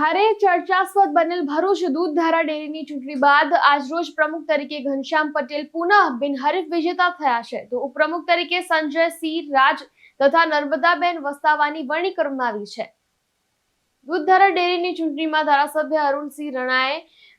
ભારે ચર્ચાસ્પદ બનેલ ભરૂચ દૂધ ધારા ડેરીની ચૂંટણી બાદ આજરોજ પ્રમુખ તરીકે ઘનશ્યામ પટેલ પુનઃ બિનહરીફ વિજેતા થયા છે. તો ઉપપ્રમુખ તરીકે સંજય સિંહ રાજ તથા નર્મદાબેન વસ્તાવાની વરણી કરવામાં આવી છે. દૂધ ધારા ડેરીની ચૂંટણીમાં ધારાસભ્ય અરુણસિંહ રણાએ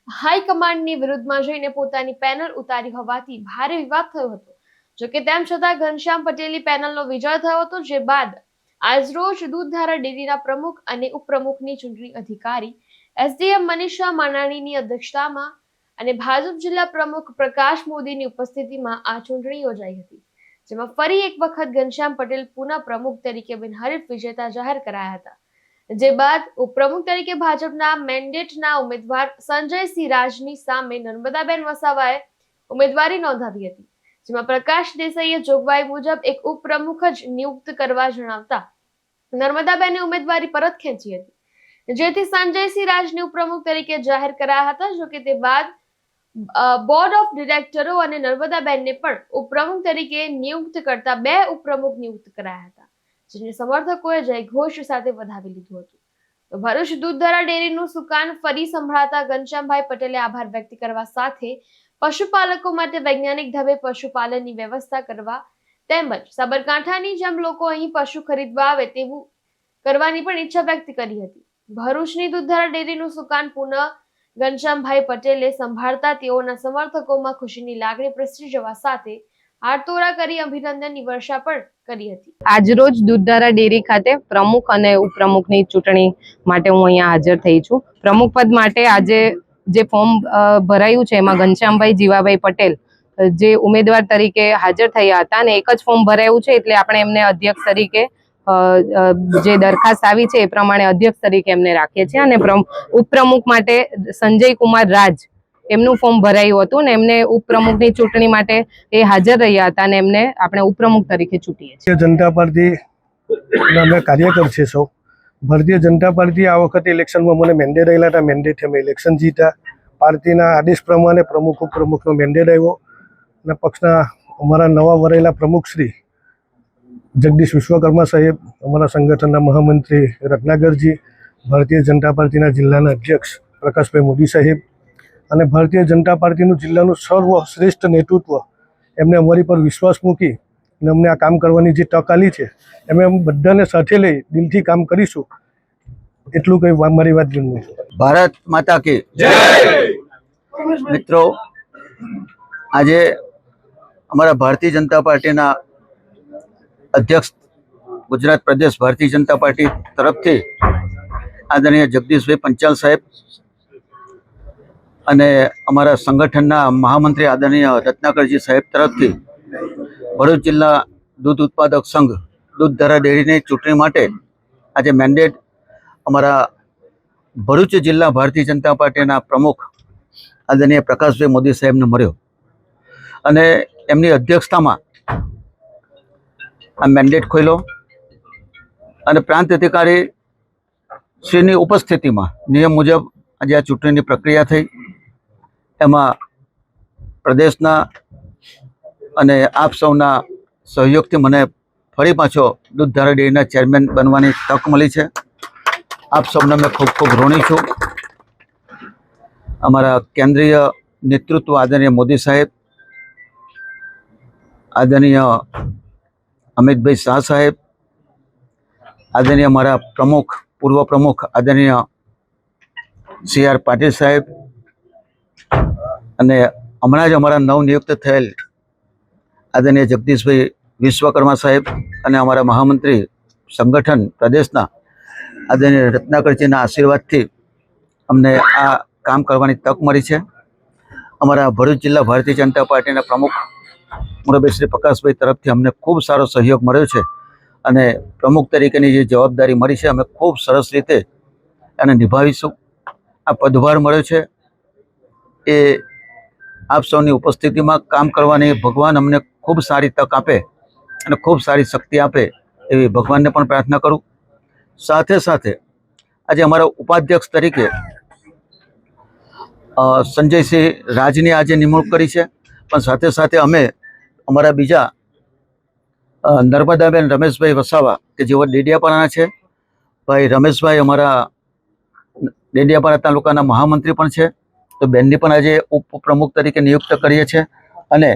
હાઈકમાન્ડની વિરુદ્ધમાં જઈને પોતાની પેનલ ઉતારી હોવાથી ભારે વિવાદ થયો હતો. જોકે તેમ છતાં ઘનશ્યામ પટેલની પેનલનો વિજય થયો હતો, જે બાદ આજરોજ દૂધધારા ડેરીના પ્રમુખ અને ઉપપ્રમુખની ચૂંટણી અધિકારી એસડીએમ મનીષા માનાણીની અધ્યક્ષતામાં અને ભાજપ જિલ્લા પ્રમુખ પ્રકાશ મોદીની ઉપસ્થિતિમાં આ ચૂંટણી યોજાઈ હતી, જેમાં ફરી એક વખત ઘનશ્યામ પટેલ પુનઃ પ્રમુખ તરીકે બિનહરીફ વિજેતા જાહેર કરાયા હતા. જે બાદ ઉપપ્રમુખ તરીકે ભાજપના મેન્ડેટના ઉમેદવાર સંજયસિંહ રાજની સામે નર્મદાબેન વસાવાએ ઉમેદવારી નોંધાવી હતી. જેમાં પ્રકાશ દેસાઈએ જોગવાઈ મુજબ એક ઉપપ્રમુખ જ નિયુક્ત કરવા જણાવતા નર્મદાબેને ઉમેદવારી પરત ખેંચી હતી. જેથી સંજયસિંહ રાજને ઉપપ્રમુખ તરીકે જાહેર કરાયા હતા જોકે તે બાદ બોર્ડ ઓફ ડિરેક્ટરો અને નર્મદાબેનને પણ ઉપપ્રમુખ તરીકે નિયુક્ત કરતા બે ઉપપ્રમુખ નિયુક્ત કરાયા હતા, જેને સમર્થકોએ જયઘોષ સાથે વધાવી લીધું હતું. તો ભરૂચ દૂધધારા ડેરીનું સુકાન ફરી સંભળાતા ઘનશ્યામભાઈ પટેલે આભાર વ્યક્ત કરવા સાથે પશુપાલકો માટે વૈજ્ઞાનિક ઢબે પશુપાલનની વ્યવસ્થા કરવા તેમજ સાબરકાંઠાની જેમ લોકો અહીં પશુ ખરીદવા આવે તેવું કરવાની પણ ઈચ્છા વ્યક્ત કરી હતી. ભરૂચની દૂધધારા ડેરીનું સુકાન પુનઃ ઘનશ્યામભાઈ પટેલે સંભાળતા તેઓના સમર્થકોમાં ખુશીની લાગણી પ્રસરી જવા સાથે હારતોરા કરી અભિનંદનની વર્ષા પણ કરી હતી. આજરોજ દૂધધારા ડેરી ખાતે પ્રમુખ અને ઉપપ્રમુખની ચૂંટણી માટે હું અહીંયા હાજર થઈ છું. પ્રમુખ પદ માટે આજે જે ફોર્મ ભરાયું છે એમાં ઘનશ્યામભાઈ જીવાભાઈ પટેલ, જે ઉમેદવાર તરીકે હાજર થયા હતા અને એક જ ફોર્મ ભરાયું છે એટલે આપણે એમને અધ્યક્ષ તરીકે જે દરખાસ્ત આવી છે એ પ્રમાણે અધ્યક્ષ તરીકે એમને રાખીએ છીએ અને પ્રમ- ઉપપ્રમુખ માટે સંજય કુમાર રાજ એમનું ફોર્મ ભરાયું હતું ને એમને ઉપપ્રમુખની ચૂંટણી માટે એ હાજર રહ્યા હતા અને એમને આપણે ઉપપ્રમુખ તરીકે ચૂંટીએ છીએ. જનતા પાર્ટી કાર્યકર છે સૌ. ભારતીય જનતા પાર્ટી આ વખતે ઇલેક્શનમાં મને મેન્ડેટ આવેલા હતા. મેન્ડેટથી અમે ઇલેક્શન જીતા પાર્ટીના આદેશ પ્રમાણે પ્રમુખ, ઉપપ્રમુખનો મેન્ડેટ આવ્યો અને પક્ષના અમારા નવા વરેલા પ્રમુખ શ્રી જગદીશ વિશ્વકર્મા સાહેબ, અમારા સંગઠનના મહામંત્રી રત્નાગરજી ભારતીય જનતા પાર્ટીના જિલ્લાના અધ્યક્ષ પ્રકાશભાઈ મોદી સાહેબ અને ભારતીય જનતા પાર્ટીનું જિલ્લાનું સર્વશ્રેષ્ઠ નેતૃત્વ એમને અમારી પર વિશ્વાસ મૂકી અને અમને આ કામ કરવાની જે તક આલી છે એમ અમે બધાને સાથે લઈ દિલથી કામ કરીશું. એટલું કંઈ મારી વાત ગણવું. ભારત માતા કે મિત્રો, આજે અમારા ભારતીય જનતા પાર્ટીના અધ્યક્ષ ગુજરાત પ્રદેશ ભારતીય જનતા પાર્ટી તરફથી આદરણીય જગદીશભાઈ પંચાલ સાહેબ અને અમારા સંગઠનના મહામંત્રી આદરણીય રત્નાકરજી સાહેબ તરફથી ભરૂચ જિલ્લા દૂધ ઉત્પાદક સંઘ દૂધ ધારા ડેરીની ચૂંટણી માટે આજે મેન્ડેટ અમારા ભરૂચ જિલ્લા ભારતીય જનતા પાર્ટીના પ્રમુખ આદરણીય પ્રકાશભાઈ મોદી સાહેબને મળ્યો. અને એમની અધ્યક્ષતામાં આ મેન્ડેટ ખોલ્યો અને પ્રાંત અધિકારી શ્રીની ઉપસ્થિતિમાં નિયમ મુજબ આજે આ ચૂંટણીની પ્રક્રિયા થઈ. એમાં પ્રદેશના અને આપ સૌના સહયોગથી મને ફરી પાછો દૂધધારા ડેરીના ચેરમેન બનવાની તક મળી છે. આપ સૌને મેં ખૂબ ખૂબ ઋણી છું. અમારા કેન્દ્રીય નેતૃત્વ આદરણીય મોદી સાહેબ, આદરણીય અમિતભાઈ શાહ સાહેબ, આદરણીય મારા પ્રમુખ, પૂર્વ પ્રમુખ આદરણીય સી આર પાટીલ સાહેબ અને હમણાં જ અમારા નવનિયુક્ત થયેલ આદરણીય જગદીશભાઈ વિશ્વકર્મા સાહેબ અને અમારા મહામંત્રી સંગઠન પ્રદેશના આદરણીય રત્નાકરજીના આશીર્વાદથી અમને આ કામ કરવાની તક મળી છે. અમારા ભરૂચ જિલ્લા ભારતીય જનતા પાર્ટીના પ્રમુખ મુરબી શ્રી પ્રકાશભાઈ તરફથી અમને ખૂબ સારો સહયોગ મળ્યો છે અને પ્રમુખ તરીકેની જે જવાબદારી મળી છે અમે ખૂબ સરસ રીતે એને નિભાવીશું. આ પદભાર મળ્યો છે. એ આપ સૌની ઉપસ્થિતિમાં કામ કરવાની ભગવાન અમને ખૂબ સારી તક આપે અને ખૂબ સારી શક્તિ આપે એવી ભગવાનને પણ પ્રાર્થના કરું. સાથે સાથે આજે અમારા ઉપાધ્યક્ષ તરીકે સંજયસિંહ રાજની આજે નિમણૂક કરી છે. પણ સાથે સાથે અમે અમારા બીજા નર્મદાબેન રમેશભાઈ વસાવા, કે જેઓ ડેડિયાપાડાના છે. ભાઈ રમેશભાઈ અમારા ડેડિયાપાડા તાલુકાના મહામંત્રી પણ છે. તો બેનની પણ આજે ઉપપ્રમુખ તરીકે નિયુક્ત કરીએ છીએ. અને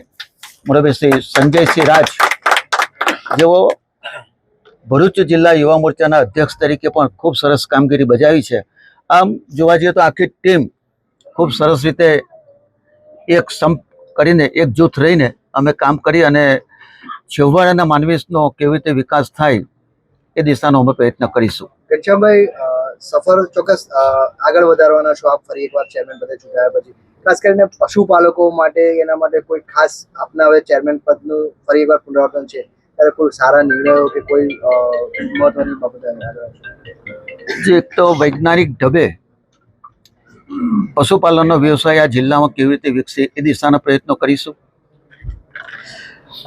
મુરબી શ્રી સંજયસિંહ રાજ, જેઓ ભરૂચ જિલ્લા યુવા મોરચાના અધ્યક્ષ તરીકે પણ ખૂબ સરસ કામગીરી બજાવી છે. આમ જોવા જઈએ તો આખી ટીમ ખૂબ સરસ રીતે એક સંપ કરીને એક જૂથ રહીને અમે કામ કરી અને છેવાડાના માનવીનો કેવી રીતે વિકાસ થાય એ દિશાનો અમે પ્રયત્ન કરીશું. ઘનશ્યામભાઈ સફર ચોક્કસ આગળ વધારવાના છો. આપ ફરી એકવાર ચેરમેન પદે ચૂંટાયા પછી ખાસ કરીને પશુપાલકો માટે, એના માટે કોઈ ખાસ આપના હવે ચેરમેન પદનું ફરી એકવાર પુનરાવર્તન છે. ત્યારે કોઈ સારા નિર્ણયો કે કોઈ મહત્વની બાબત જે તો વૈજ્ઞાનિક ઢબે પશુપાલનનો વ્યવસાય આ જિલ્લામાં કેવી રીતે વિકસે એ દિશાના પ્રયત્નો કરીશું.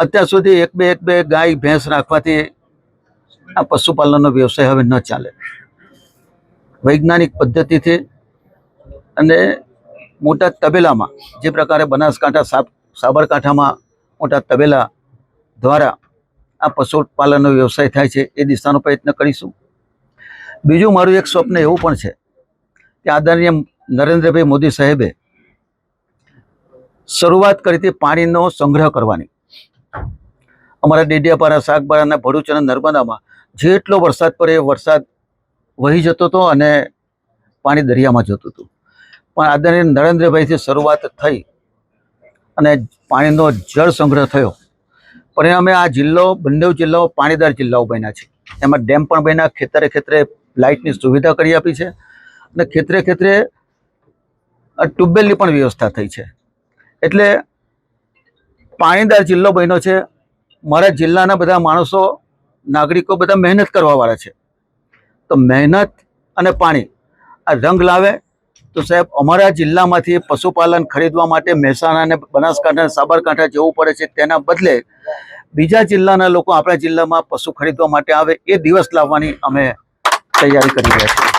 અત્યાર સુધી એક બે એક બે ગાય, ભેંસ રાખવાથી આ પશુપાલનનો વ્યવસાય હવે ન ચાલે. વૈજ્ઞાનિક પદ્ધતિથી અને મોટા તબેલામાં, જે પ્રકારે બનાસકાંઠા સાબ- સાબરકાંઠામાં મોટા તબેલા દ્વારા આ પશુપાલનનો વ્યવસાય થાય છે, એ દિશાનો પ્રયત્ન કરીશું. બીજું મારું એક સ્વપ્ન એવું પણ છે કે આદરણીય નરેન્દ્રભાઈ મોદી સાહેબે શરૂઆત કરી હતી પાણીનો સંગ્રહ કરવાની. અમારા ડેડિયાપાડા શાકબારાના ભરૂચ અને નર્મદામાં જેટલો વરસાદ પડે એ વરસાદ વહી જતો હતો અને પાણી દરિયામાં જતું હતું. પણ આદરણીય નરેન્દ્રભાઈથી શરૂઆત થઈ અને પાણીનો જળ સંગ્રહ થયો. પરિણામે આ જિલ્લો બંને જિલ્લાઓ પાણીદાર જિલ્લાઓ બન્યા છે એમાં ડેમ પણ બન્યા, ખેતરે ખેતરે લાઇટની સુવિધા કરી આપી છે અને ખેતરે ખેતરે ટ્યુબવેલની પણ વ્યવસ્થા થઈ છે. એટલે પાણીદાર જિલ્લો બન્યો છે. મારા જિલ્લાના બધા માણસો, નાગરિકો બધા મહેનત કરવાવાળા છે. તો મહેનત અને પાણી, આ રંગ લાવે તો સાહેબ, અમારા જિલ્લામાંથી પશુપાલન ખરીદવા માટે મહેસાણા અને બનાસકાંઠા સાબરકાંઠા જવું પડે છે તેના બદલે બીજા જિલ્લાના લોકો આપણા જિલ્લામાં પશુ ખરીદવા માટે આવે એ દિવસ લાવવાની અમે તૈયારી કરી રહ્યા છીએ.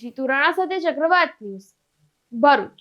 જીતુ રાણા સાથે ચક્રવાત ન્યૂઝ, ભરૂચ.